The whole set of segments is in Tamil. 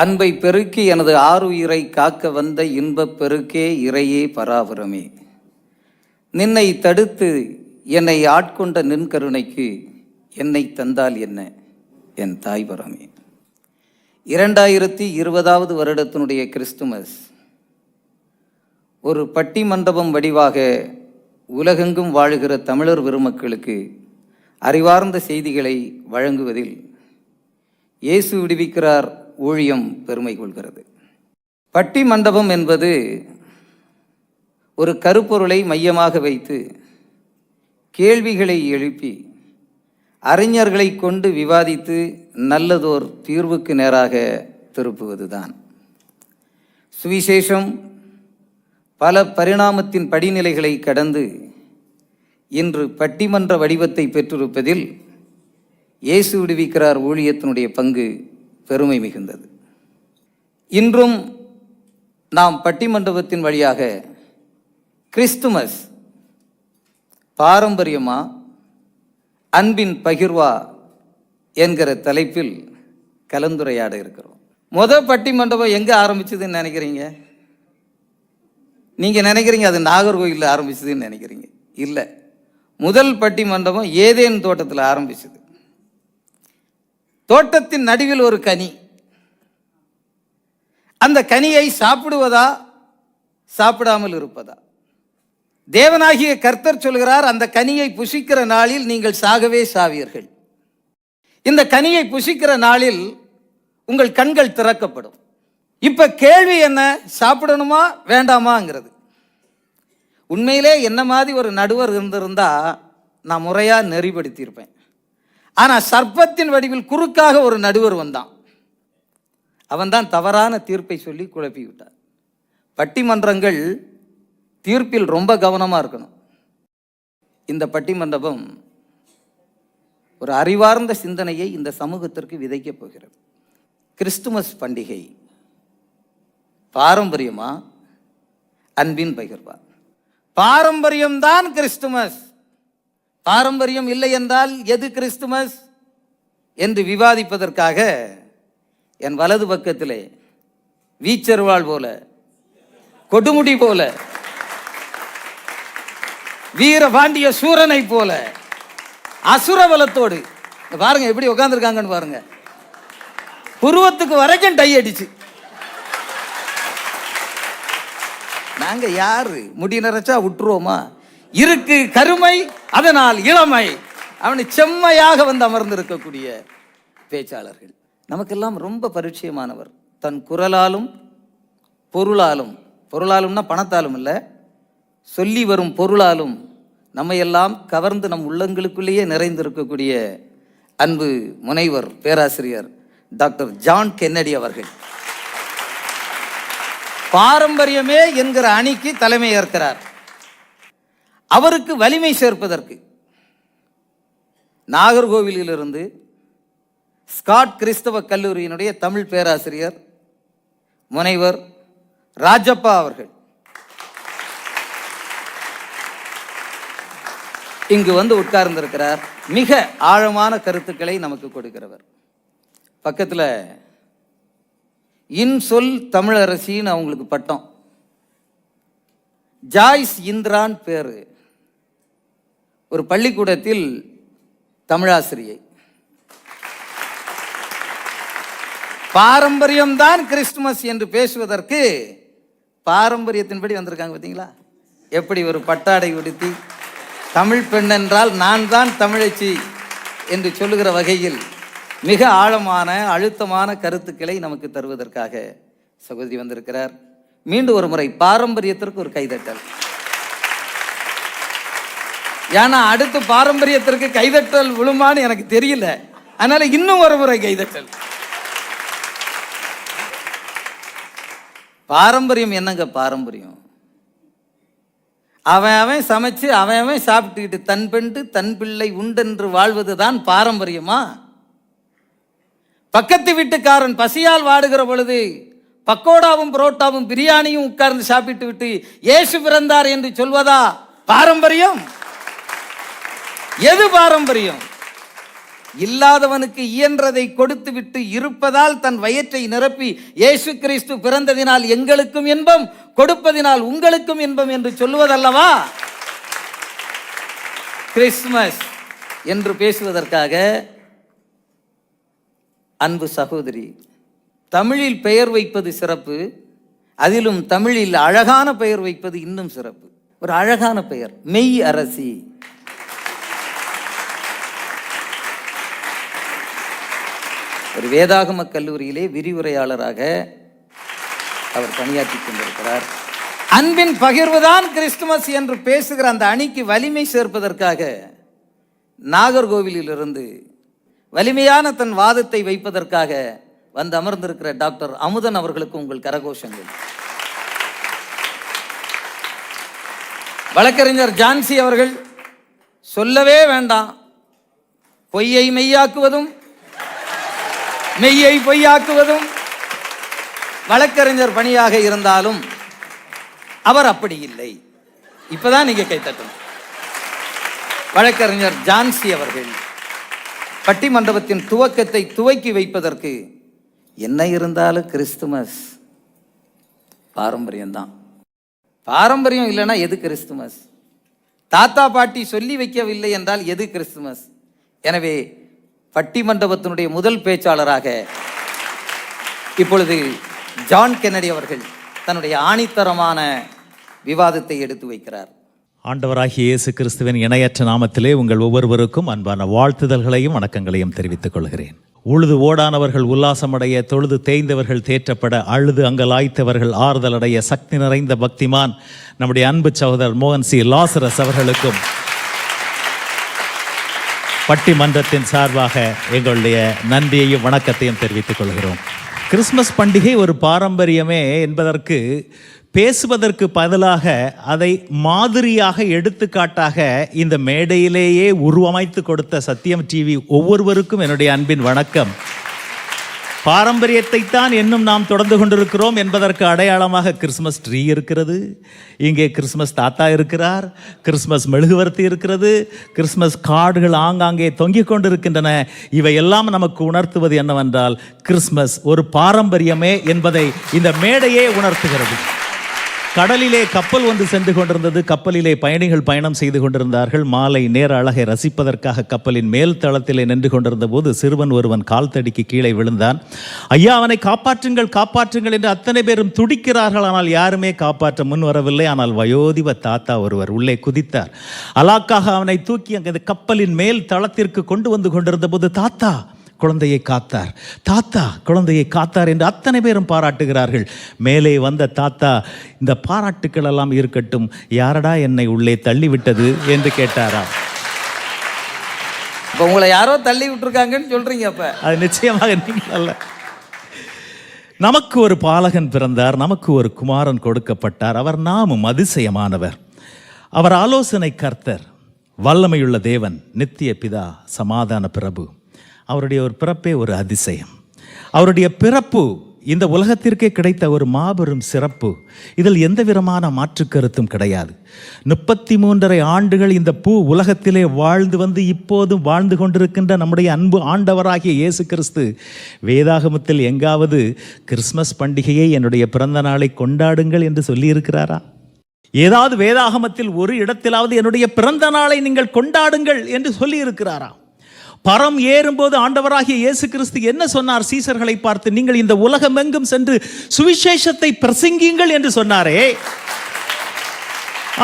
அன்பை பெருக்கி எனது ஆறுயிரை காக்க வந்த இன்பப் பெருக்கே இறையே பராபரமே. நின்னை தடுத்து என்னை ஆட்கொண்ட நின்கருணைக்கு என்னை தந்தால் என்ன? என் தாய்பரமே இரண்டாயிரத்தி இருபதாவது வருடத்தினுடைய கிறிஸ்துமஸ். ஒரு பட்டி மண்டபம் வடிவாக உலகெங்கும் வாழுகிற தமிழர் பெருமக்களுக்கு அறிவார்ந்த செய்திகளை வழங்குவதில் இயேசு விடுவிக்கிறார் ஊழியம் பெருமை கொள்கிறது. பட்டி மண்டபம் என்பது ஒரு கருப்பொருளை மையமாக வைத்து கேள்விகளை எழுப்பி அறிஞர்களை கொண்டு விவாதித்து நல்லதோர் தீர்வுக்கு நேராக திருப்புவதுதான். சுவிசேஷம் பல பரிணாமத்தின் படிநிலைகளை கடந்து இன்று பட்டிமன்ற வடிவத்தை பெற்றிருப்பதில் இயேசு விடுவிக்கிறார் ஊழியத்தினுடைய பங்கு பெருமை மிகுந்தது. இன்றும் நாம் பட்டிமண்டபத்தின் வழியாக கிறிஸ்துமஸ் பாரம்பரியமா அன்பின் பகிர்வா என்கிற தலைப்பில் கலந்துரையாட இருக்கிறோம். முத பட்டிமண்டபம் எங்கே ஆரம்பிச்சதுன்னு நினைக்கிறீங்க? நீங்கள் நினைக்கிறீங்க அது நாகர்கோயிலில் ஆரம்பிச்சதுன்னு நினைக்கிறீங்க? இல்லை. முதல் பட்டி மண்டபம் ஏதேன் தோட்டத்தில் ஆரம்பிச்சது. தோட்டத்தின் நடுவில் ஒரு கனி. அந்த கனியை சாப்பிடுவதா? சாப்பிடாமல் இருப்பதா? தேவனாகிய கர்த்தர் சொல்கிறார் அந்த கனியை புசிக்கிற நாளில் நீங்கள் சாகவே சாவீர்கள். இந்த கனியை புசிக்கிற நாளில் உங்கள் கண்கள் திறக்கப்படும். இப்போ கேள்வி என்ன? சாப்பிடணுமா? வேண்டாமாங்கிறது. உண்மையிலே என்ன மாதிரி ஒரு நடுவர் இருந்திருந்தா நான் முறையாக நெறிப்படுத்தியிருப்பேன். ஆனால் சர்ப்பத்தின் வடிவில் குறுக்காக ஒரு நடுவர் வந்தான். அவன்தான் தவறான தீர்ப்பை சொல்லி குழப்பி விட்டார் பட்டிமன்றங்கள் தீர்ப்பில் ரொம்ப கவனமாக இருக்கணும். இந்த பட்டிமண்டபம் ஒரு அறிவார்ந்த சிந்தனையை இந்த சமூகத்திற்கு விதைக்கப் போகிறது. கிறிஸ்துமஸ் பண்டிகை பாரம்பரியமா? அன்பின் பகிர்வா பாரம்பரியம்தான் கிறிஸ்துமஸ். பாரம்பரியம் இல்லை என்றால் எது கிறிஸ்துமஸ்? என்று விவாதிப்பதற்காக என் வலது பக்கத்திலே வீச்சருவாள் போல கொடுமுடி போல வீரபாண்டிய சூரனை போல அசுரபலத்தோடு இங்க பாருங்க எப்படி உட்காந்துருக்காங்கன்னு பாருங்க. புருவத்துக்கு வரைக்கும் டை அடிச்சு. நாங்க யாரு? முடி நிறைச்சா விட்டுருவோமா இருக்கு கருமை அதனால் இளமை. அவனை செம்மையாக வந்து அமர்ந்திருக்கக்கூடிய பேச்சாளர்கள். நமக்கெல்லாம் ரொம்ப பரிச்சயமானவர். தன் குரலாலும் பொருளாலும் பொருளாலும்னா பணத்தாலும் இல்லை சொல்லி வரும் பொருளாலும் நம்மையெல்லாம் கவர்ந்து நம் உள்ளங்களுக்குள்ளேயே நிறைந்திருக்கக்கூடிய அன்பு முனைவர் பேராசிரியர் டாக்டர் ஜான் கென்னடி அவர்கள். பாரம்பரியமே என்கிற அணிக்கு தலைமை ஏற்கிறார். அவருக்கு வலிமை சேர்ப்பதற்கு. நாகர்கோவிலிலிருந்து ஸ்காட் கிறிஸ்தவ கல்லூரியினுடைய தமிழ் பேராசிரியர் முனைவர் ராஜப்பா அவர்கள். இங்கு வந்து உட்கார்ந்திருக்கிறார். மிக ஆழமான கருத்துக்களை நமக்கு கொடுக்கிறவர். பக்கத்தில் இன்சொல் தமிழரசின்னு அவங்களுக்கு பட்டம். ஜாய்ஸ் இந்திரான் பேரு. ஒரு பள்ளிக்கூடத்தில் தமிழாசிரியை. பாரம்பரியம்தான் கிறிஸ்துமஸ் என்று பேசுவதற்கு பாரம்பரியத்தின்படி வந்திருக்காங்க பார்த்தீங்களா? எப்படி ஒரு பட்டாடை உடுத்தி தமிழ் பெண் என்றால் நான் தான் தமிழச்சி என்று சொல்லுகிற வகையில் மிக ஆழமான அழுத்தமான கருத்துக்களை நமக்கு தருவதற்காக சகோதரி வந்திருக்கிறார். மீண்டும் ஒரு முறை பாரம்பரியத்திற்கு ஒரு கைதட்டல். ஏன்னா அடுத்து பாரம்பரியத்திற்கு கைதட்டல் விழுமான்னு எனக்கு தெரியல. அதனால இன்னும் ஒரு முறை கைதட்டல். பாரம்பரியம் என்னங்க பாரம்பரியம்? அவன் அவன் சமைச்சு அவன் அவன் சாப்பிட்டுக்கிட்டு தன் பெண்டு தன் பிள்ளை உண்டென்று வாழ்வது தான் பாரம்பரியமா? பக்கத்து வீட்டுக்காரன் பசியால் வாடுகிற பொழுது பக்கோடாவும் புரோட்டாவும் பிரியாணியும் உட்கார்ந்து சாப்பிட்டு விட்டு இயேசு பிறந்தார் என்று சொல்வதா பாரம்பரியம்? எது பாரம்பரியம்? இல்லாதவனுக்கு இயன்றதை கொடுத்து விட்டு இருப்பதால் தன் வயிற்றை நிரப்பி இயேசு கிறிஸ்து பிறந்ததினால் எங்களுக்கும் இன்பம் கொடுப்பதினால் உங்களுக்கும் இன்பம் என்று சொல்லுவதல்லவா? கிறிஸ்துமஸ் என்று பேசுவதற்காக அன்பு சகோதரி தமிழில் பெயர் வைப்பது சிறப்பு அதிலும் தமிழில் அழகான பெயர் வைப்பது இன்னும் சிறப்பு. ஒரு அழகான பெயர் மெய் அரசி. ஒரு வேதாகம கல்லூரியிலே விரிவுரையாளராக அவர் பணியாற்றி கொண்டிருக்கிறார். அன்பின் பகிர்வுதான் கிறிஸ்துமஸ் என்று பேசுகிற அந்த அணிக்கு வலிமை சேர்ப்பதற்காக நாகர்கோவிலிலிருந்து வலிமையான தன் வாதத்தை வைப்பதற்காக வந்து அமர்ந்திருக்கிற டாக்டர் அமுதன் அவர்களுக்கு உங்கள் கரகோஷங்கள். வழக்கறிஞர் ஜான்சி அவர்கள் சொல்லவே வேண்டாம். பொய்யை மெய்யாக்குவதும் மெய்யை பொய்யாக்குவதும் வழக்கறிஞர் பணியாக இருந்தாலும் அவர் அப்படி இல்லை. இப்பதான் நீங்க கைத்தட்டணும் வழக்கறிஞர் ஜான்சி அவர்கள் பட்டிமண்டபத்தின் துவக்கத்தை துவக்கி வைப்பதற்கு என்ன இருந்தாலும் கிறிஸ்துமஸ் பாரம்பரியம்தான். பாரம்பரியம் இல்லைன்னா எது கிறிஸ்துமஸ்? தாத்தா பாட்டி சொல்லி வைக்கவில்லை என்றால் எது கிறிஸ்துமஸ்? எனவே பட்டிமண்டபத்தினுடைய முதல் பேச்சாளராக இப்பொழுது ஜான் கென்னடி அவர்கள் தன்னுடைய ஆணித்தரமான விவாதத்தை எடுத்து வைக்கிறார். ஆண்டவராகிய இயேசு கிறிஸ்துவின் இணையற்ற நாமத்திலே உங்கள் ஒவ்வொருவருக்கும் அன்பான வாழ்த்துதல்களையும் வணக்கங்களையும் தெரிவித்துக் கொள்கிறேன். உழுது ஓடானவர்கள் உல்லாசமடைய தொழுது தேய்ந்தவர்கள் தேற்றப்பட அழுது அங்கலாய்த்தவர்கள் ஆறுதலடைய சக்தி நிறைந்த பக்திமான் நம்முடைய அன்பு சகோதரர் மோகன் சி. லாசரஸ் அவர்களுக்கும் பட்டிமன்றத்தின் சார்பாக எங்களுடைய நன்றியையும் வணக்கத்தையும் தெரிவித்துக் கொள்கிறோம். கிறிஸ்மஸ் பண்டிகை ஒரு பாரம்பரியமே என்பதற்கு பேசுவதற்கு பதிலாக அதை மாதிரியாக எடுத்துக்காட்டாக இந்த மேடையிலேயே உருவமைத்து கொடுத்த சத்தியம் டிவி ஒவ்வொருவருக்கும் என்னுடைய அன்பின் வணக்கம். பாரம்பரியத்தை தான் இன்னும் நாம் தொடர்ந்து கொண்டிருக்கிறோம் என்பதற்கு அடையாளமாக கிறிஸ்மஸ் ட்ரீ இருக்கிறது. இங்கே கிறிஸ்மஸ் தாத்தா இருக்கிறார். கிறிஸ்மஸ் மெழுகுவர்த்தி இருக்கிறது. கிறிஸ்மஸ் கார்டுகள் ஆங்காங்கே தொங்கிக் கொண்டிருக்கின்றன. இவை எல்லாம் நமக்கு உணர்த்துவது என்னவென்றால் கிறிஸ்மஸ் ஒரு பாரம்பரியமே என்பதை இந்த மேடையே உணர்த்துகிறது. கடலிலே கப்பல் வந்து சென்று கொண்டிருந்தது. கப்பலிலே பயணிகள் பயணம் செய்து கொண்டிருந்தார்கள். மாலை நேர அழகை ரசிப்பதற்காக கப்பலின் மேல் தளத்திலே நின்று கொண்டிருந்த போது சிறுவன் ஒருவன் கால் தடிக்கு கீழே விழுந்தான். ஐயா அவனை காப்பாற்றுங்கள் காப்பாற்றுங்கள் என்று அத்தனை பேரும் துடிக்கிறார்கள். ஆனால் யாருமே காப்பாற்ற முன் வரவில்லை. ஆனால் வயோதிப தாத்தா ஒருவர் உள்ளே குதித்தார். அலாக்காக அவனை தூக்கி அங்கே கப்பலின் மேல் தளத்திற்கு கொண்டு வந்து கொண்டிருந்த போது தாத்தா குழந்தையை காத்தார். தாத்தா குழந்தையை காத்தார் என்று அத்தனை பேரும் பாராட்டுகிறார்கள். மேலே வந்த தாத்தா இந்த பாராட்டுக்கள் எல்லாம் இருக்கட்டும் யாரடா என்னை உள்ளே தள்ளிவிட்டது என்று கேட்டாராம் இப்போ உங்களை யாரோ தள்ளி விட்டுருக்காங்கன்னு சொல்றீங்க அப்ப. அது நிச்சயமாக நீங்கள் அல்ல. நமக்கு ஒரு பாலகன் பிறந்தார் நமக்கு ஒரு குமாரன் கொடுக்கப்பட்டார். அவர் நாமும் அதிசயமானவர். அவர் ஆலோசனை கர்த்தர் வல்லமையுள்ள தேவன் நித்திய பிதா சமாதான பிரபு. அவருடைய ஒரு பிறப்பே ஒரு அதிசயம். அவருடைய பிறப்பு இந்த உலகத்திற்கே கிடைத்த ஒரு மாபெரும் சிறப்பு. இதில் எந்த விதமான மாற்று கருத்தும் கிடையாது. முப்பத்தி மூன்றரை ஆண்டுகள் இந்த பூ உலகத்திலே வாழ்ந்து வந்து இப்போதும் வாழ்ந்து கொண்டிருக்கின்ற நம்முடைய அன்பு ஆண்டவராகிய இயேசு கிறிஸ்து வேதாகமத்தில் எங்காவது கிறிஸ்மஸ் பண்டிகையை என்னுடைய பிறந்த நாளை கொண்டாடுங்கள் என்று சொல்லியிருக்கிறாரா? ஏதாவது வேதாகமத்தில் ஒரு இடத்திலாவது என்னுடைய பிறந்த நாளை நீங்கள் கொண்டாடுங்கள் என்று சொல்லியிருக்கிறாரா? பரம் ஏறும்போது ஆண்டவராகிய இயேசு கிறிஸ்து என்ன சொன்னார்? சீசர்களை பார்த்து நீங்கள் இந்த உலகமெங்கும் சென்று சுவிசேஷத்தை பிரசங்கியுங்கள் என்று சொன்னாரே.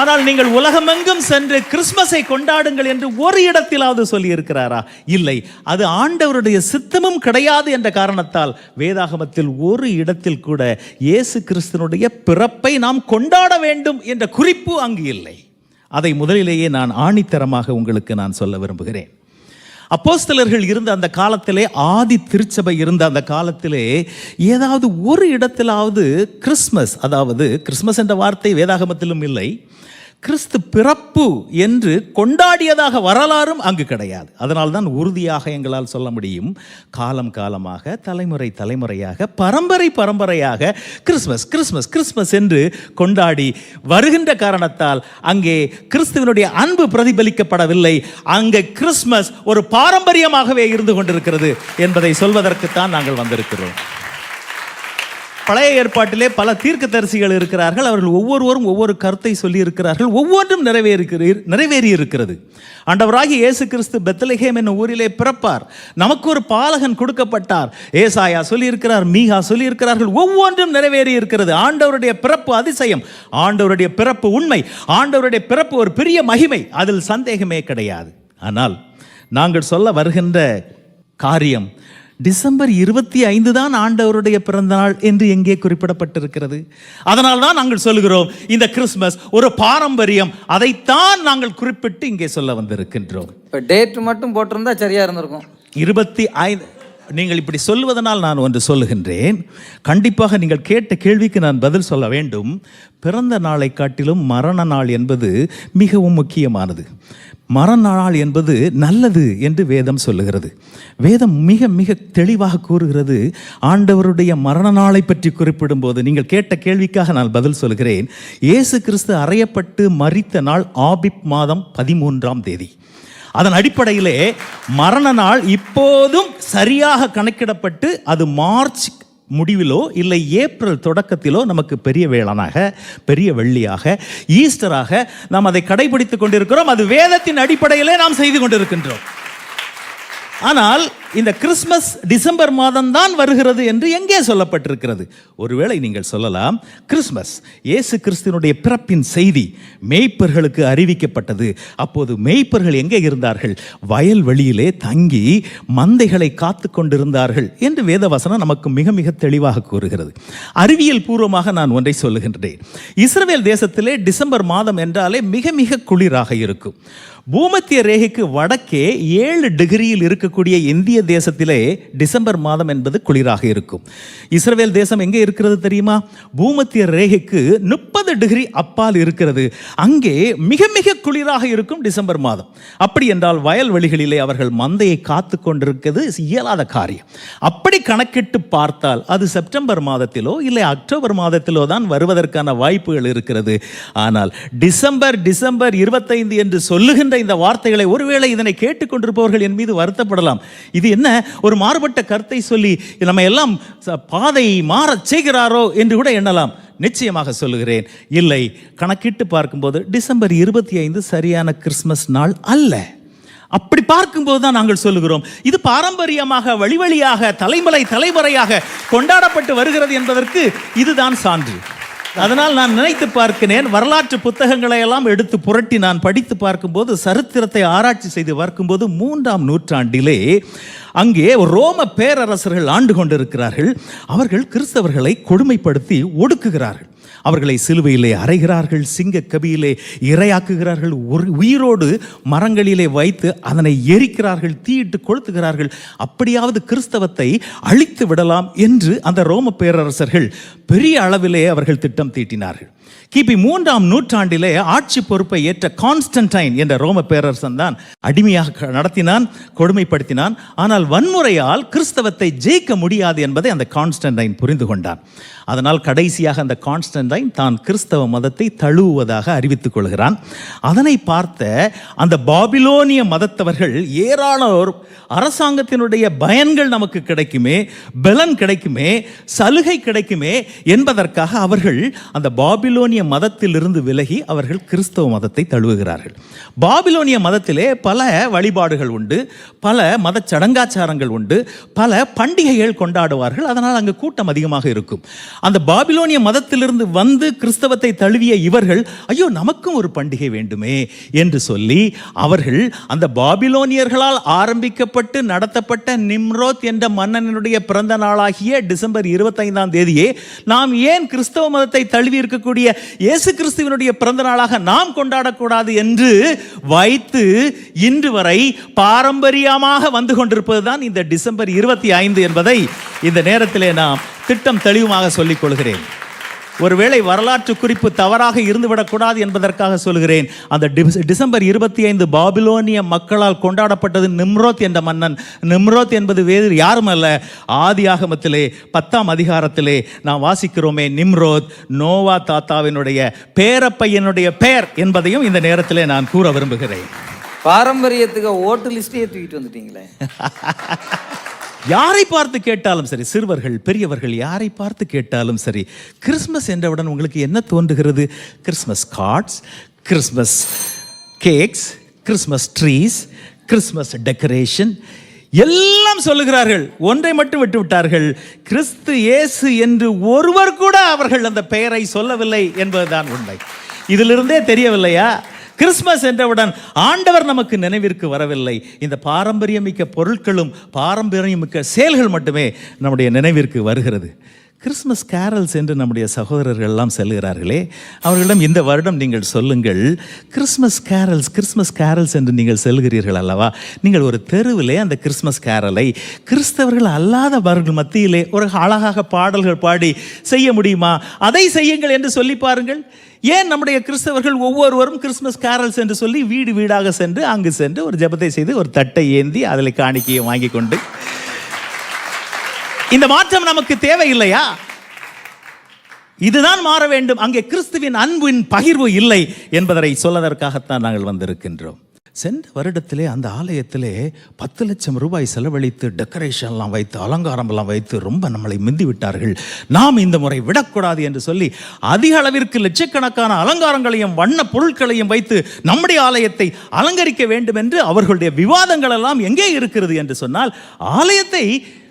ஆனால் நீங்கள் உலகமெங்கும் சென்று கிறிஸ்மஸை கொண்டாடுங்கள் என்று ஒரு இடத்திலாவது சொல்லியிருக்கிறாரா? இல்லை. அது ஆண்டவருடைய சித்தமும் கிடையாது என்ற காரணத்தால் வேதாகமத்தில் ஒரு இடத்தில் கூட இயேசு கிறிஸ்தனுடைய பிறப்பை நாம் கொண்டாட வேண்டும் என்ற குறிப்பு அங்கு இல்லை. அதை முதலிலேயே நான் ஆணித்தரமாக உங்களுக்கு நான் சொல்ல விரும்புகிறேன். அப்போஸ்தலர்கள் இருந்த அந்த காலத்திலே ஆதி திருச்சபை இருந்த அந்த காலத்திலே ஏதாவது ஒரு இடத்திலாவது கிறிஸ்மஸ் அதாவது கிறிஸ்மஸ் என்ற வார்த்தை வேதாகமத்திலும் இல்லை கிறிஸ்து பிறப்பு என்று கொண்டாடியதாக வரலாறும் அங்கு கிடையாது. அதனால்தான் உறுதியாக எங்களால் சொல்ல முடியும். காலம் காலமாக தலைமுறை தலைமுறையாக பரம்பரை பரம்பரையாக கிறிஸ்மஸ் கிறிஸ்மஸ் கிறிஸ்மஸ் என்று கொண்டாடி வருகின்ற காரணத்தால் அங்கே கிறிஸ்துவனுடைய அன்பு பிரதிபலிக்கப்படவில்லை. அங்கே கிறிஸ்மஸ் ஒரு பாரம்பரியமாகவே இருந்து கொண்டிருக்கிறது என்பதை சொல்வதற்குத்தான் நாங்கள் வந்திருக்கிறோம். பழைய ஏற்பாட்டிலே பல தீர்க்கதரிசிகள் இருக்கிறார்கள். அவர்கள் ஒவ்வொருவரும் ஒவ்வொரு கருத்தை சொல்லி இருக்கிறார்கள் ஒவ்வொன்றும் நிறைவேறி நிறைவேறி இருக்கிறது ஆண்டவராகி இயேசு கிறிஸ்து பெத்தலஹேம் என்னும் ஊரிலே பிறப்பார். நமக்கு ஒரு பாலகன் கொடுக்கப்பட்டார். ஏசாயா சொல்லியிருக்கிறார் மீகா சொல்லியிருக்கிறார்கள். ஒவ்வொன்றும் நிறைவேறி இருக்கிறது ஆண்டவருடைய பிறப்பு அதிசயம் ஆண்டவருடைய பிறப்பு உண்மை ஆண்டவருடைய பிறப்பு ஒரு பெரிய மகிமை. அதில் சந்தேகமே கிடையாது. ஆனால் நாங்கள் சொல்ல வருகின்ற காரியம் டிசம்பர் இருபத்தி ஐந்து தான் ஆண்டவருடைய பிறந்தநாள் என்று எங்கே குறிப்பிடப்பட்டிருக்கிறது? அதனால் தான் நாங்கள் சொல்லுகிறோம் இந்த கிறிஸ்மஸ் ஒரு பாரம்பரியம். அதைத்தான் நாங்கள் குறிப்பிட்டு இங்கே சொல்ல வந்திருக்கின்றோம். டேட் மட்டும் போட்டிருந்தா சரியா இருந்திருக்கும். இருபத்தி ஐந்து நீங்கள் இப்படி சொல்வதனால் நான் ஒன்று சொல்லுகின்றேன். கண்டிப்பாக நீங்கள் கேட்ட கேள்விக்கு நான் பதில் சொல்ல வேண்டும். பிறந்த நாளை காட்டிலும் மரண நாள் என்பது மிகவும் முக்கியமானது. மரண நாள் என்பது நல்லது என்று வேதம் சொல்லுகிறது. வேதம் மிக மிக தெளிவாக கூறுகிறது. ஆண்டவருடைய மரண நாளை பற்றி குறிப்பிடும்போது நீங்கள் கேட்ட கேள்விக்காக நான் பதில் சொல்கிறேன். இயேசு கிறிஸ்து அறையப்பட்டு மறித்த நாள் ஆபிப் மாதம் பதிமூன்றாம் தேதி. அதன் அடிப்படையிலே மரண நாள் இப்போதும் சரியாக கணக்கிடப்பட்டு அது மார்ச் முடிவிலோ இல்லை ஏப்ரல் தொடக்கத்திலோ நமக்கு பெரிய வேளனாக பெரிய வெள்ளியாக ஈஸ்டராக நாம் அதை கடைபிடித்துக் கொண்டிருக்கிறோம். அது வேதத்தின் அடிப்படையிலே நாம் செய்து கொண்டிருக்கின்றோம். ஆனால் இந்த கிறிஸ்மஸ் டிசம்பர் மாதம் தான் வருகிறது என்று எங்கே சொல்லப்பட்டிருக்கிறது? ஒருவேளை நீங்கள் சொல்லலாம் கிறிஸ்மஸ் இயேசு கிறிஸ்தினுடைய பிறப்பின் செய்தி மெய்ப்பர்களுக்கு அறிவிக்கப்பட்டது. அப்போது மெய்ப்பர்கள் எங்கே இருந்தார்கள்? வயல் வெளியிலே தங்கி மந்தைகளை காத்து கொண்டிருந்தார்கள் என்று வேதவசனம் நமக்கு மிக மிக தெளிவாக கூறுகிறது. அறிவியல் பூர்வமாக நான் ஒன்றை சொல்லுகின்றேன். இஸ்ரவேல் தேசத்திலே டிசம்பர் மாதம் என்றாலே மிக மிக குளிராக இருக்கும். பூமத்திய ரேகைக்கு வடக்கே ஏழு டிகிரியில் இருக்கக்கூடிய இந்திய தேசத்திலே டிசம்பர் மாதம் என்பது குளிராக இருக்கும். இஸ்ரவேல் தேசம் எங்கே இருக்கிறது தெரியுமா? பூமத்திய ரேகைக்கு முப்பது டிகிரி அப்பால் இருக்கிறது. அங்கே மிக மிக குளிராக இருக்கும் டிசம்பர் மாதம். அப்படி என்றால் வயல்வெளிகளிலே அவர்கள் மந்தையை காத்து கொண்டிருக்கிறது. இயலாத காரியம். அப்படி கணக்கிட்டு பார்த்தால் அது செப்டம்பர் மாதத்திலோ இல்லை அக்டோபர் மாதத்திலோ தான் வருவதற்கான வாய்ப்புகள் இருக்கிறது. ஆனால் டிசம்பர் டிசம்பர் இருபத்தைந்து என்று சொல்லுகின்ற இந்த வார்த்தைகளை ஒருவேளை இதனை கேட்டுக்கொண்டிருப்பவர்கள் என் மீது வருத்தப்படலாம். இது என்ன? ஒரு மாறுபட்ட கருத்தை சொல்லி நம்ம எல்லாம் பாதை மாறச் செய்கிறாரோ என்று கூட எண்ணலாம். நிச்சயமாக சொல்லுகிறேன். இல்லை கணக்கிட்டு பார்க்கும்போது டிசம்பர் இருபத்தி ஐந்து சரியான கிறிஸ்மஸ் நாள் அல்ல. அப்படி பார்க்கும்போது தான் நாங்கள் சொல்லுகிறோம். இது பாரம்பரியமாக வழி வழியாக தலைமுறை தலைமுறையாக கொண்டாடப்பட்டு வருகிறது என்பதற்கு இதுதான் சான்று. அதனால் நான் நினைத்து பார்க்கிறேன் வரலாற்று புத்தகங்களை எல்லாம் எடுத்து புரட்டி நான் படித்து பார்க்கும்போது சரித்திரத்தை ஆராய்ச்சி செய்து பார்க்கும்போது மூன்றாம் நூற்றாண்டிலே அங்கே ரோம பேரரசர்கள் ஆண்டு கொண்டிருக்கிறார்கள். அவர்கள் கிறிஸ்தவர்களை கொடுமைப்படுத்தி ஒடுக்குகிறார்கள். அவர்களை சிலுவையிலே அறைகிறார்கள் சிங்க கபியிலே இரையாக்குகிறார்கள் உயிரோடு மரங்களிலே வைத்து அதனை எரிக்கிறார்கள் தீயிட்டு கொளுத்துகிறார்கள். அப்படியாவது கிறிஸ்தவத்தை அழித்து விடலாம் என்று அந்த ரோம பேரரசர்கள் பெரிய அளவிலே அவர்கள் திட்டம் தீட்டினார்கள். கிபி மூன்றாம் நூற்றாண்டிலே ஆட்சி பொறுப்பை ஏற்ற கான்ஸ்டன்டைன் என்ற ரோம பேரரசன் தான் அடிமையாக நடத்தினான் கொடுமைப்படுத்தினான். ஆனால் வன்முறையால் கிறிஸ்தவத்தை ஜெயிக்க முடியாது என்பதை அந்த கான்ஸ்டன்டைன் புரிந்து கொண்டான். அதனால் கடைசியாக அந்த கான்ஸ்டன்டைன் தான் கிறிஸ்தவ மதத்தை தழுவுவதாக அறிவித்துக் கொள்கிறான். அதனை பார்த்த அந்த பாபிலோனிய மதத்தவர்கள் ஏராளோர் அரசாங்கத்தினுடைய பயன்கள் நமக்கு கிடைக்குமே பலன் கிடைக்குமே சலுகை கிடைக்குமே என்பதற்காக அவர்கள் அந்த பாபிலோனிய மதத்திலிருந்து விலகி அவர்கள் கிறிஸ்தவ மதத்தை தழுவுகிறார்கள். பாபிலோனிய மதத்திலே பல வழிபாடுகள் உண்டு பல மத சடங்காச்சாரங்கள் உண்டு பல பண்டிகைகள் கொண்டாடுவார்கள் அதனால் அங்கு கூட்டம் அதிகமாக இருக்கும். அந்த பாபிலோனிய மதத்திலிருந்து வந்து கிறிஸ்தவத்தை தழுவிய இவர்கள் ஐயோ நமக்கும் ஒரு பண்டிகை வேண்டுமே என்று சொல்லி அவர்கள் அந்த பாபிலோனியர்களால் ஆரம்பிக்கப்பட்டு நடத்தப்பட்ட நிம்ரோத் என்ற மன்னனுடைய பிறந்த நாளாகிய டிசம்பர் இருபத்தைந்தாம் தேதியே நாம் ஏன் கிறிஸ்தவ மதத்தை தழுவி இருக்கக்கூடிய இயேசு கிறிஸ்துவனுடைய பிறந்த நாளாக நாம் கொண்டாடக்கூடாது என்று வைத்து இன்று வரை பாரம்பரியமாக வந்து கொண்டிருப்பது தான் இந்த டிசம்பர் இருபத்தி ஐந்து என்பதை இந்த நேரத்திலே நாம் திட்டம் தெளிவுமாக சொல்லிக் கொள்கிறேன். ஒருவேளை வரலாற்று குறிப்பு தவறாக இருந்துவிடக்கூடாது என்பதற்காக சொல்கிறேன். அந்த டிசம்பர் இருபத்தி ஐந்து பாபிலோனிய மக்களால் கொண்டாடப்பட்டது நிம்ரோத் என்ற மன்னன். நிம்ரோத் என்பது வேறு யாரும் அல்ல. ஆதி ஆகமத்திலே பத்தாம் அதிகாரத்திலே நாம் வாசிக்கிறோமே நிம்ரோத் நோவா தாத்தாவினுடைய பேரப்பையனுடைய பெயர் என்பதையும் இந்த நேரத்திலே நான் கூற விரும்புகிறேன். பாரம்பரியத்துக்கு ஓட்டு லிஸ்டையே தூக்கிட்டு வந்துட்டீங்களே. யாரை பார்த்து கேட்டாலும் சரி சிறுவர்கள் பெரியவர்கள் யாரை பார்த்து கேட்டாலும் சரி கிறிஸ்மஸ் என்றவுடன் உங்களுக்கு என்ன தோன்றுகிறது? Christmas cards Christmas cakes Christmas trees Christmas decoration எல்லாம் சொல்லுகிறார்கள். ஒன்றை மட்டும் விட்டுவிட்டார்கள். கிறிஸ்து இயேசு என்று ஒருவர் கூட அவர்கள் அந்த பெயரை சொல்லவில்லை என்பதுதான் உண்மை. இதிலிருந்தே தெரியவில்லையா? கிறிஸ்மஸ் என்றவுடன் ஆண்டவர் நமக்கு நினைவிற்கு வரவில்லை. இந்த பாரம்பரியமிக்க பொருட்களும் பாரம்பரியமிக்க செயல்கள் மட்டுமே நம்முடைய நினைவிற்கு வருகிறது. கிறிஸ்மஸ் கேரல்ஸ் என்று நம்முடைய சகோதரர்கள் எல்லாம் செல்கிறார்களே அவர்களிடம் இந்த வருடம் நீங்கள் சொல்லுங்கள் கிறிஸ்மஸ் கேரல்ஸ் கிறிஸ்மஸ் கேரல்ஸ் என்று நீங்கள் செல்கிறீர்கள் அல்லவா? நீங்கள் ஒரு தெருவிலே அந்த கிறிஸ்மஸ் கேரலை கிறிஸ்தவர்கள் அல்லாதவர்கள் மத்தியிலே ஒரு அழகாக பாடல்கள் பாடி செய்ய முடியுமா? அதை செய்யுங்கள் என்று சொல்லி பாருங்கள். ஏன் நம்முடைய கிறிஸ்தவர்கள் ஒவ்வொருவரும் கிறிஸ்மஸ் கேரல்ஸ் என்று சொல்லி வீடு வீடாக சென்று அங்கு சென்று ஒரு ஜெபத்தை செய்து ஒரு தட்டை ஏந்தி அதில் காணிக்கையை வாங்கி கொண்டு இந்த மாற்றம் நமக்கு தேவையில்லையா? இதுதான் மாற வேண்டும். அங்கே கிறிஸ்துவின் அன்பின் பகிர்வு இல்லை என்பதை சொல்வதற்காகத்தான் நாங்கள் வந்திருக்கின்றோம். சென்ற வருடத்திலே அந்த ஆலயத்திலே பத்து லட்சம் ரூபாய் செலவழித்து டெக்கரேஷன்லாம் வைத்து அலங்காரம்லாம் வைத்து ரொம்ப நம்மளை மிந்தி விட்டார்கள். நாம் இந்த முறை விடக்கூடாது என்று சொல்லி அதிக அளவிற்கு லட்சக்கணக்கான அலங்காரங்களையும் வண்ண பொருட்களையும் வைத்து நம்முடைய ஆலயத்தை அலங்கரிக்க வேண்டும் என்று அவர்களுடைய விவாதங்கள் எல்லாம் எங்கே இருக்கிறது என்று சொன்னால் ஆலயத்தை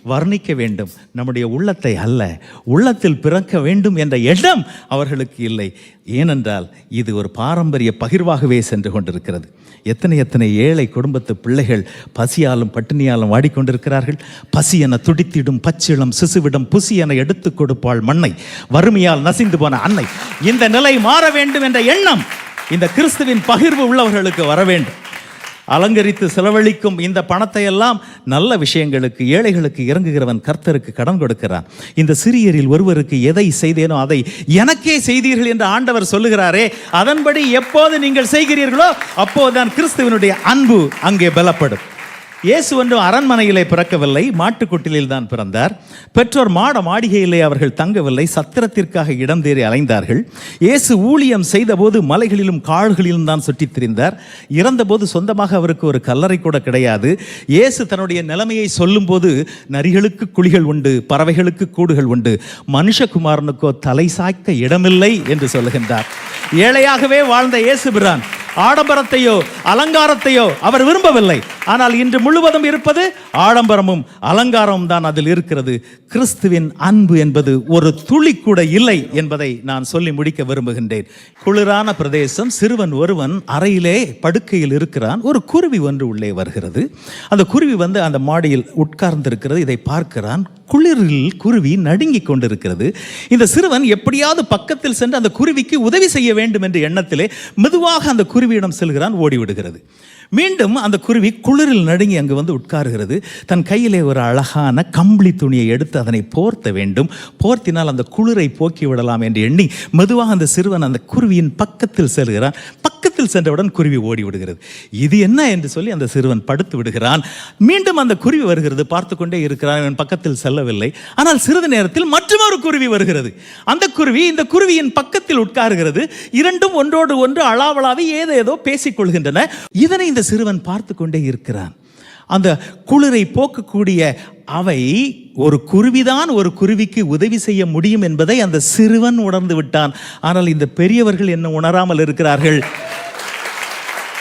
வர்ணிக்க வேண்டும். நம்முடைய உள்ளத்தை அல்ல உள்ளத்தில் பிறக்க வேண்டும் என்ற எண்ணம் அவர்களுக்கு இல்லை. ஏனென்றால் இது ஒரு பாரம்பரிய பகிர்வாகவே சென்று கொண்டிருக்கிறது. எத்தனை எத்தனை ஏழை குடும்பத்து பிள்ளைகள் பசியாலும் பட்டினியாலும் வாடிக்கொண்டிருக்கிறார்கள். பசி என துடித்திடும் பச்சிளம் சிசுவிடம் புசி என எடுத்துக் கொடுப்பாள் மண்ணை வறுமையால் நசிந்து போன அன்னை. இந்த நிலை மாற வேண்டும் என்ற எண்ணம் இந்த கிறிஸ்துவின் பகிர்வு உள்ளவர்களுக்கு வர வேண்டும். அலங்கரித்து செலவழிக்கும் இந்த பணத்தை எல்லாம் நல்ல விஷயங்களுக்கு ஏழைகளுக்கு இறங்குகிறவன் கர்த்தருக்கு கடன் கொடுக்கிறான். இந்த சிறியரில் ஒருவருக்கு எதை செய்தேனோ அதை எனக்கே செய்தீர்கள் என்று ஆண்டவர் சொல்லுகிறாரே அதன்படி எப்போது நீங்கள் செய்கிறீர்களோ அப்போதுதான் கிறிஸ்துவனுடைய அன்பு அங்கே பலப்படும். இயேசு ஒன்றும் அரண்மனையிலே பிறக்கவில்லை மாட்டுக்குட்டிலில் தான் பிறந்தார். பெற்றோர் மாட மாடிகையிலே அவர்கள் தங்கவில்லை சத்திரத்திற்காக இடம் தேறி அலைந்தார்கள். இயேசு ஊழியம் செய்தபோது மலைகளிலும் காடுகளிலும் தான் சுற்றித் திரிந்தார். இறந்தபோது சொந்தமாக அவருக்கு ஒரு கல்லறை கூட கிடையாது. இயேசு தன்னுடைய நிலைமையை சொல்லும்போது நரிகளுக்கு குழிகள் உண்டு பறவைகளுக்கு கூடுகள் உண்டு மனுஷகுமாரனுக்கோ தலை சாய்க்க இடமில்லை என்று சொல்லுகின்றார். ஏழையாகவே வாழ்ந்த இயேசு பிரான் ஆடம்பரத்தையோ அலங்காரத்தையோ அவர் விரும்பவில்லை. ஆனால் இன்று முழுவதும் இருப்பது ஆடம்பரமும் அலங்காரமும் தான் அதில் இருக்கிறது. கிறிஸ்துவின் அன்பு என்பது ஒரு துளி கூட இல்லை என்பதை நான் சொல்லி முடிக்க விரும்புகின்றேன். குளிரான பிரதேசம் சிறுவன் ஒருவன் அறையிலே படுக்கையில் இருக்கிறான். ஒரு குருவி ஒன்று உள்ளே வருகிறது. அந்த குருவி வந்து அந்த மாடியில் உட்கார்ந்திருக்கிறது இதை பார்க்கிறான். குளிரில் குருவி நடுங்கிக் கொண்டிருக்கிறது. இந்த சிறுவன் எப்படியாவது பக்கத்தில் சென்று அந்த குருவிக்கு உதவி செய்ய வேண்டும் என்ற எண்ணத்திலே மெதுவாக அந்த குருவியிடம் செல்கிறான் ஓடிவிடுகிறது. மீண்டும் அந்த குருவி குளிரில் நடுங்கி அங்கு வந்து உட்காருகிறது. தன் கையிலே ஒரு அழகான கம்பளி துணியை எடுத்து அதனை போர்த்த வேண்டும். போர்த்தினால் அந்த குளிரை போக்கி விடலாம் என்று எண்ணி மெதுவாக அந்த சிறுவன் அந்த குருவியின் பக்கத்தில் செல்கிறான். பக்கத்தில் சென்றவுடன் குருவி ஓடி விடுகிறது இது என்ன என்று சொல்லி அந்த சிறுவன் படுத்து விடுகிறான். மீண்டும் அந்த குருவி வருகிறது. பார்த்து கொண்டே இருக்கிறான். இவன் பக்கத்தில் செல்லவில்லை. ஆனால் சிறிது நேரத்தில் மற்ற இன்னொரு குருவி வருகிறது. அந்த குருவி இந்த குருவியின் பக்கத்தில் உட்காருகிறது. இரண்டும் ஒன்றோடு ஒன்று அளாவளாவி ஏதேதோ பேசிக் கொள்கின்றன. இதனை இந்த சிறுவன் பார்த்து கொண்டே இருக்கிறான். அந்த குளிரை போக்கக்கூடிய அவை ஒரு குருவிதான் ஒரு குருவிக்கு உதவி செய்ய முடியும் என்பதை அந்த சிறுவன் உணர்ந்து விட்டான். ஆனால் இந்த பெரியவர்கள் என்ன உணராமல் இருக்கிறார்கள்?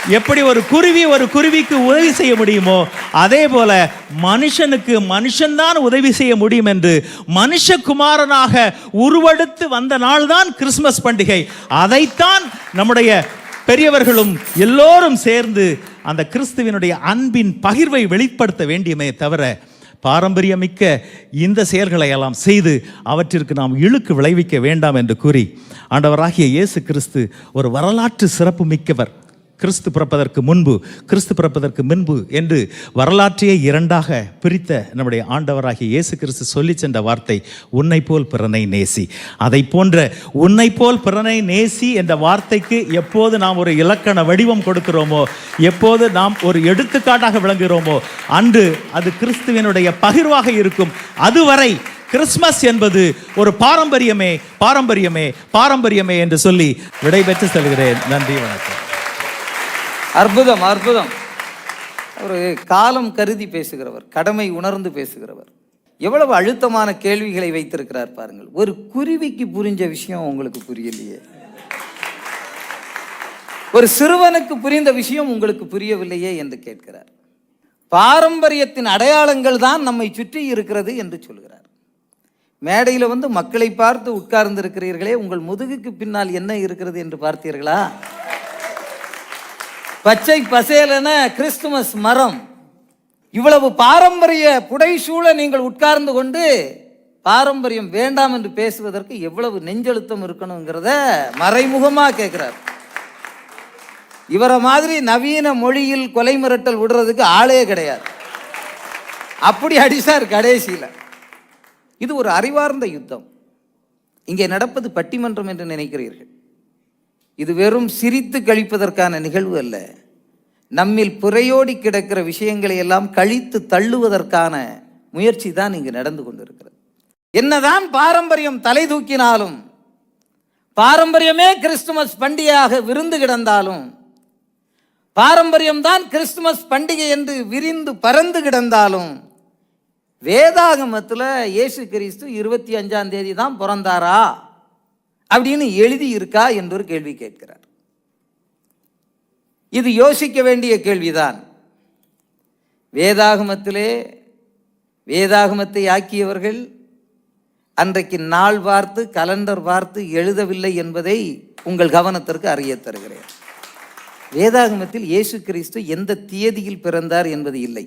எப்படி ஒரு குருவி ஒரு குருவிக்கு உதவி செய்ய முடியுமோ அதே போல மனுஷனுக்கு மனுஷன்தான் உதவி செய்ய முடியும் என்று மனுஷகுமாரனாக உருவெடுத்து வந்த நாள்தான் கிறிஸ்மஸ் பண்டிகை. அதைத்தான் நம்முடைய பெரியவர்களும் எல்லோரும் சேர்ந்து அந்த கிறிஸ்துவினுடைய அன்பின் பகிர்வை வெளிப்படுத்த வேண்டியமே தவிர பாரம்பரியமிக்க இந்த செயல்களை எல்லாம் செய்து அவற்றிற்கு நாம் இழுக்கு விளைவிக்க வேண்டாம் என்று கூறி ஆண்டவராகிய இயேசு கிறிஸ்து ஒரு வரலாற்று சிறப்பு மிக்கவர் கிறிஸ்து பிறப்பதற்கு முன்பு கிறிஸ்து பிறப்பதற்கு முன்பு என்று வரலாற்றையே இரண்டாக பிரித்த நம்முடைய ஆண்டவராகிய இயேசு கிறிஸ்து சொல்லி சென்ற வார்த்தை உன்னை போல் பிறனை நேசி. அதை போன்ற உன்னை போல் பிறனை நேசி என்ற வார்த்தைக்கு எப்போது நாம் ஒரு இலக்கண வடிவம் கொடுக்கிறோமோ எப்போது நாம் ஒரு எடுத்துக்காட்டாக விளங்குகிறோமோ அன்று அது கிறிஸ்துவனுடைய பகிர்வாக இருக்கும். அதுவரை கிறிஸ்மஸ் என்பது ஒரு பாரம்பரியமே பாரம்பரியமே பாரம்பரியமே என்று சொல்லி விடைபெற்று செல்கிறேன். நன்றி வணக்கம். அற்புதம் அற்புதம். ஒரு காலம் கருதி பேசுகிறவர் கடமை உணர்ந்து பேசுகிறவர். எவ்வளவு அழுத்தமான கேள்விகளை வைத்திருக்கிறார் பாருங்கள். ஒரு குருவிக்கு புரிஞ்ச விஷயம் உங்களுக்கு புரியலையே. ஒரு சிறுவனுக்கு புரிந்த விஷயம் உங்களுக்கு புரியவில்லையே என்று கேட்கிறார். பாரம்பரியத்தின் அடையாளங்கள் தான் நம்மை சுற்றி இருக்கிறது என்று சொல்கிறார். மேடையில் வந்து மக்களை பார்த்து உட்கார்ந்து இருக்கிறீர்களே உங்கள் முதுகுக்கு பின்னால் என்ன இருக்கிறது என்று பார்த்தீர்களா? பச்சை பசேலன கிறிஸ்துமஸ் மரம். இவ்வளவு பாரம்பரிய புடைசூழ நீங்கள் உட்கார்ந்து கொண்டு பாரம்பரியம் வேண்டாம் என்று பேசுவதற்கு எவ்வளவு நெஞ்செழுத்தம் இருக்கணுங்கிறத மறைமுகமா கேட்குறார் இவரை மாதிரி நவீன மொழியில் கொலை மிரட்டல் விடுறதுக்கு ஆளே கிடையாது. அப்படி அடிசார் கடைசியில். இது ஒரு அறிவார்ந்த யுத்தம். இங்கே நடப்பது பட்டிமன்றம் என்று நினைக்கிறீர்கள். இது வெறும் சிரித்து கழிப்பதற்கான நிகழ்வு அல்ல. நம்மில் புறையோடி கிடக்கிற விஷயங்களை எல்லாம் கழித்து தள்ளுவதற்கான முயற்சி தான் இங்கு நடந்து கொண்டிருக்கிறது. என்னதான் பாரம்பரியம் தலை தூக்கினாலும் பாரம்பரியமே கிறிஸ்துமஸ் பண்டிகையாக விருந்து கிடந்தாலும் பாரம்பரியம்தான் கிறிஸ்துமஸ் பண்டிகை என்று விரிந்து பறந்து கிடந்தாலும் வேதாகமத்தில் இயேசு கிறிஸ்து இருபத்தி அஞ்சாம் தேதி தான் பிறந்தாரா? அப்படின்னு எழுதி இருக்கா என்று ஒரு கேள்வி கேட்கிறார். இது யோசிக்க வேண்டிய கேள்விதான். வேதாகமத்திலே வேதாகமத்தை ஆக்கியவர்கள் அன்றைக்கு நாள் பார்த்து கலண்டர் பார்த்து எழுதவில்லை என்பதை உங்கள் கவனத்திற்கு அறிய தருகிறேன். வேதாகமத்தில் இயேசு கிறிஸ்து எந்த தியதியில் பிறந்தார் என்பது இல்லை.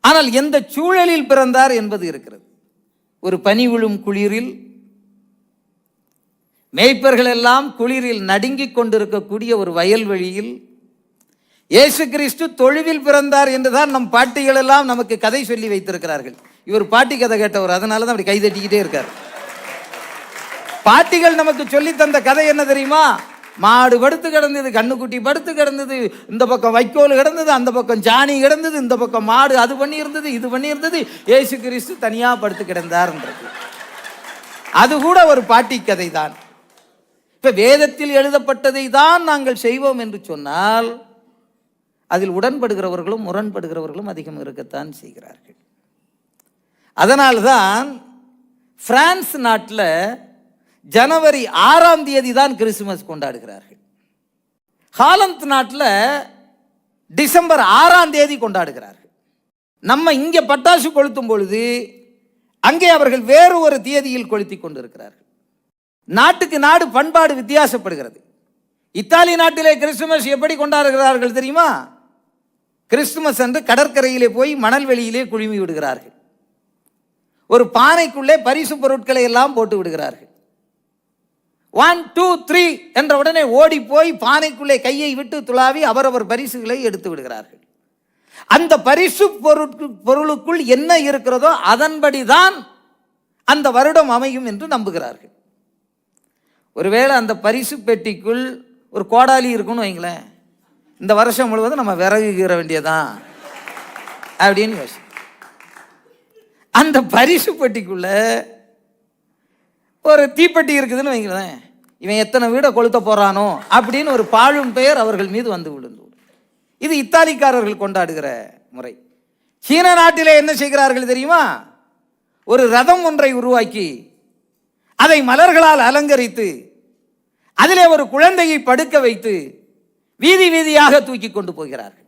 ஆனால் எந்த சூழலில் பிறந்தார் என்பது இருக்கிறது. ஒரு பனி விழும் குளிரில் மேய்ப்பர்கள் எல்லாம் குளிரில் நடுங்கிக் கொண்டிருக்கக்கூடிய ஒரு வயல்வெளியில் இயேசு கிறிஸ்து தொழுவில் பிறந்தார் என்றுதான் நம் பாட்டிகள் எல்லாம் நமக்கு கதை சொல்லி வைத்திருக்கிறார்கள். இவர் பாட்டி கதை கேட்டவர் அதனால தான் அப்படி கைதட்டிக்கிட்டே இருக்கார். பாட்டிகள் நமக்கு சொல்லி தந்த கதை என்ன தெரியுமா? மாடு படுத்து கிடந்தது கண்ணுக்குட்டி படுத்து கிடந்தது இந்த பக்கம் வைக்கோல் கிடந்தது அந்த பக்கம் ஜானி கிடந்தது இந்த பக்கம் மாடு அது பண்ணியிருந்தது இது பண்ணியிருந்தது. ஏசு கிறிஸ்து தனியாக படுத்து கிடந்தார்ன்றது அது கூட ஒரு பாட்டி கதை தான் இப்ப வேதத்தில் எழுதப்பட்டதை தான் நாங்கள் செய்வோம் என்று சொன்னால் அதில் உடன்படுகிறவர்களும் முரண்படுகிறவர்களும் அதிகம் இருக்கத்தான் செய்கிறார்கள். அதனால்தான் பிரான்ஸ் நாட்டில் ஜனவரி ஆறாம் தேதி தான் கிறிஸ்துமஸ் கொண்டாடுகிறார்கள். ஹாலந்த் நாட்டில் டிசம்பர் ஆறாம் தேதி கொண்டாடுகிறார்கள். நம்ம இங்கே பட்டாசு கொளுத்தும் பொழுது அங்கே அவர்கள் வேறு ஒரு தேதியில் கொளுத்தி கொண்டிருக்கிறார்கள். நாட்டுக்கு நாடு பண்பாடு வித்தியாசப்படுகிறது. இத்தாலி நாட்டிலே கிறிஸ்துமஸ் எப்படி கொண்டாடுகிறார்கள் தெரியுமா? கிறிஸ்துமஸ் அன்று கடற்கரையிலே போய் மணல் வெளியிலே குழுமி விடுகிறார்கள். ஒரு பானைக்குள்ளே பரிசு பொருட்களை எல்லாம் போட்டு விடுகிறார்கள். ஒன் டூ த்ரீ என்ற உடனே ஓடி போய் பானைக்குள்ளே கையை விட்டு துளாவி அவரவர் பரிசுகளை எடுத்து விடுகிறார்கள். அந்த பரிசு பொருட்கு பொருளுக்குள் என்ன இருக்கிறதோ அதன்படிதான் அந்த வருடம் அமையும் என்று நம்புகிறார்கள். ஒருவேளை அந்த பரிசு பெட்டிக்குள் ஒரு கோடாலி இருக்குன்னு வைங்களேன். இந்த வருஷம் முழுவதும் நம்ம விறகு கீற வேண்டியதான் அப்படின்னு யோசி. அந்த பரிசு பெட்டிக்குள்ள ஒரு தீப்பெட்டி இருக்குதுன்னு வைங்களேன். இவன் எத்தனை வீடை கொளுத்த போகிறானோ அப்படின்னு ஒரு பாழும் பெயர் அவர்கள் மீது வந்து விழுந்து இது இத்தாலிக்காரர்கள் கொண்டாடுகிற முறை. சீன நாட்டிலே என்ன செய்கிறார்கள் தெரியுமா? ஒரு ரதம் ஒன்றை உருவாக்கி அதை மலர்களால் அலங்கரித்து அதிலே ஒரு குழந்தையை படுக்க வைத்து வீதி வீதியாக தூக்கி கொண்டு போகிறார்கள்.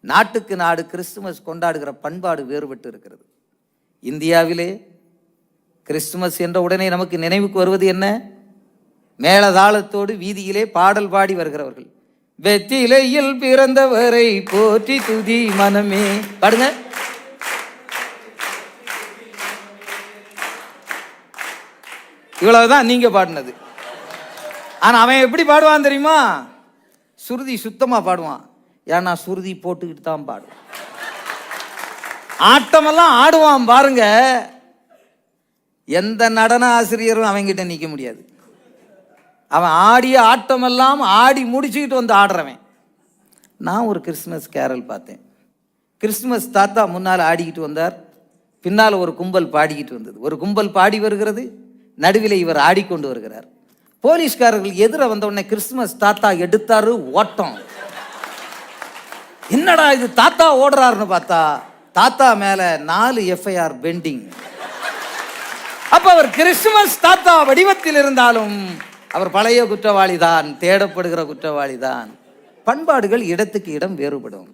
நாட்டுக்கு நாடு கிறிஸ்துமஸ் கொண்டாடுகிற பண்பாடு வேறுபட்டு இருக்கிறது. இந்தியாவிலே கிறிஸ்துமஸ் என்ற உடனே நமக்கு நினைவுக்கு வருவது என்ன? மேளதாளத்தோடு வீதியிலே பாடல் பாடி வருகிறவர்கள். வெற்றிலையில் பிறந்தவரை போற்றி துதி மனமே. பாடுங்க. இவ்வளவுதான் நீங்க பாடினது. ஆனால் அவன் எப்படி பாடுவான் தெரியுமா? சுருதி சுத்தமாக பாடுவான். ஏன்னா சுருதி போட்டுக்கிட்டு தான் பாடுவான். ஆட்டமெல்லாம் ஆடுவான் பாருங்க. எந்த நடன ஆசிரியரும் அவங்கிட்ட நிற்க முடியாது. அவன் ஆடிய ஆட்டமெல்லாம் ஆடி முடிச்சுக்கிட்டு வந்து ஆடுறவன். நான் ஒரு கிறிஸ்மஸ் கேரல் பார்த்தேன். கிறிஸ்மஸ் தாத்தா முன்னால் ஆடிக்கிட்டு வந்தார். பின்னால் ஒரு கும்பல் பாடிக்கிட்டு வந்தது. ஒரு கும்பல் பாடி வருகிறது நடுவில் இவர் ஆடிக்கொண்டு வருகிறார். போலீஸ்காரர்கள் எதிர வந்த உடனே கிறிஸ்துமஸ் தாத்தா எடுத்தாரு ஓட்டம். என்னடா இது தாத்தா ஓடுறாருன்னு பார்த்தா தாத்தா மேல நாலு எஃப்ஐஆர் பெண்டிங் அப்ப அவர் கிறிஸ்துமஸ் தாத்தா வடிவத்தில் இருந்தாலும் அவர் பழைய குற்றவாளி தான் தேடப்படுகிற குற்றவாளி தான் பண்பாடுகள் இடத்துக்கு இடம் வேறுபடும்.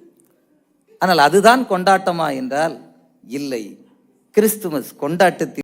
ஆனால் அதுதான் கொண்டாட்டமா என்றால் இல்லை. கிறிஸ்துமஸ் கொண்டாட்டத்தில்